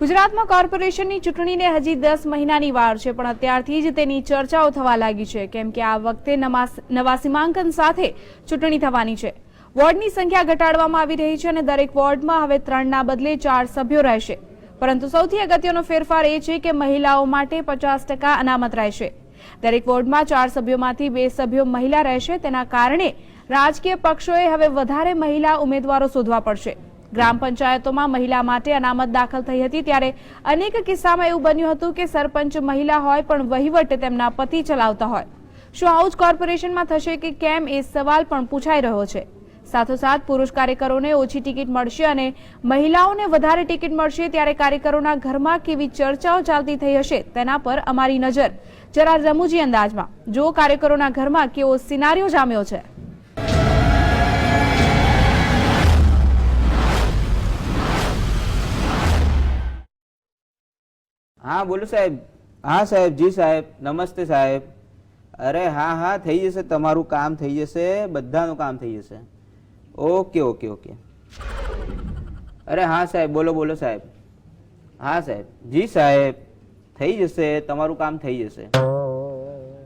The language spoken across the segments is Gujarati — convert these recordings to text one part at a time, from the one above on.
ગુજરાતમાં કોર્પોરેશનની ચૂંટણીને હજી દસ મહિનાની વાર છે, પણ અત્યારથી જ તેની ચર્ચાઓ થવા લાગી છે, કેમ કે આ વખતે નવા સીમાંકન સાથે ચૂંટણી થવાની છે. વોર્ડની સંખ્યા ઘટાડવામાં આવી રહી છે અને દરેક વોર્ડમાં હવે ત્રણના બદલે ચાર સભ્યો રહેશે. પરંતુ સૌથી અગત્યનો ફેરફાર એ છે કે મહિલાઓ માટે પચાસ ટકા અનામત રહેશે. દરેક વોર્ડમાં ચાર સભ્યોમાંથી બે સભ્યો મહિલા રહેશે, તેના કારણે રાજકીય પક્ષોએ હવે વધારે મહિલા ઉમેદવારો શોધવા પડશે. ગ્રામ પંચાયતોમાં મહિલા માટે અનામત દાખલ થઈ હતી ત્યારે અનેક કિસ્સામાં એવું બન્યું હતું કે સરપંચ મહિલા હોય પણ વહીવટ તેમના પતિ ચલાવતા હોય. શું આવું જ કોર્પોરેશનમાં થશે કે કેમ એ સવાલ પણ પૂછાઈ રહ્યો છે. સાથોસાથ પુરુષ કાર્યકરોને ઓછી ટિકિટ મળશે અને મહિલાઓને વધારે ટિકિટ મળશે ત્યારે કાર્યકરોના ઘરમાં કેવી ચર્ચાઓ ચાલતી થઈ હશે તેના પર અમારી નજર. જરા રમૂજી અંદાજમાં, જો કાર્યકરોના ઘરમાં કેવો સિનારીઓ જામ્યો છે. હા બોલો સાહેબ. હા સાહેબ જી સાહેબ. નમસ્તે સાહેબ. અરે હા હા થઈ જશે. તમારું કામ થઈ જશે. બધાનું કામ થઈ જશે. Okay okay okay. અરે હા સાહેબ. બોલો બોલો સાહેબ. હા સાહેબ. જી સાહેબ. થઈ જશે. તમારું કામ થઈ જશે.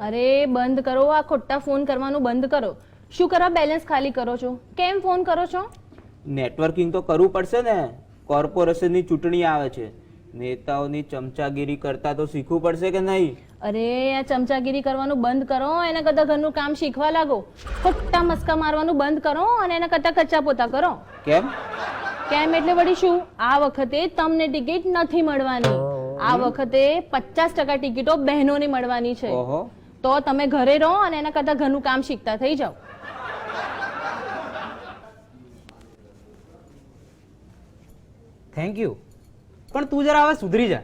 અરે બંધ કરો. આ ખોટા ફોન કરવાનું બંધ કરો. શું કરવા બેલેન્સ ખાલી કરો છો. કેમ ફોન કરો છો? નેટવર્કિંગ તો કરવું પડશે ને. કોર્પોરેશનની ચૂંટણી આવે છે. નેતાઓની ચમચાગીરી કરતા તો શીખવું પડશે કે નહીં? અરે આ ચમચાગીરી કરવાનું બંધ કરો એના કરતાં ઘરનું કામ શીખવા લાગો. ખોટા મસ્કા મારવાનું બંધ કરો અને એના કરતાં કચ્ચા પોતા કરો. કેમ? કેમ એટલે વળી શું? આ વખતે તમને ટિકિટ નથી મળવાની. આ વખતે પચાસ ટકા ટિકિટો બહેનોને મળવાની છે. તો તમે ઘરે રહો અને એના કરતાં ઘરનું કામ શીખતા થઈ જાઓ. થેન્ક યુ પણ તું જરા હવે સુધરી જા.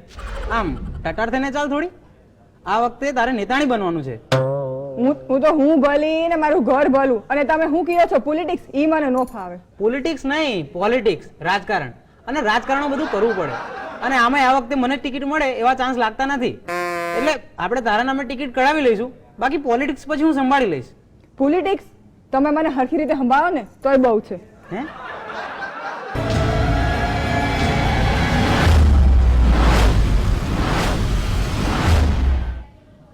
આમ ટટાર થઈને ચાલ થોડી. આ વખતે તારે નેતાણી બનવાનું છે. હું હું તો હું ભલી ને મારું ઘર ભલું અને તમે હું કયો છો પોલિટિક્સ ઈ મને નો ફાવે. પોલિટિક્સ નહીં પોલિટિક્સ રાજકારણ. અને રાજકારણ બધું કરવું પડે. અને આમાં આ વખતે મને ટિકિટ મળે એવા ચાન્સ લાગતા નથી. એટલે આપણે તારા નામે ટિકિટ કઢાવી લઈશું. બાકી પોલિટિક્સ પછી હું સંભાળી લઈશ. પોલિટિક્સ તમે મને હરખી રીતે સંભાળો ને તોય બહુ છે. હે?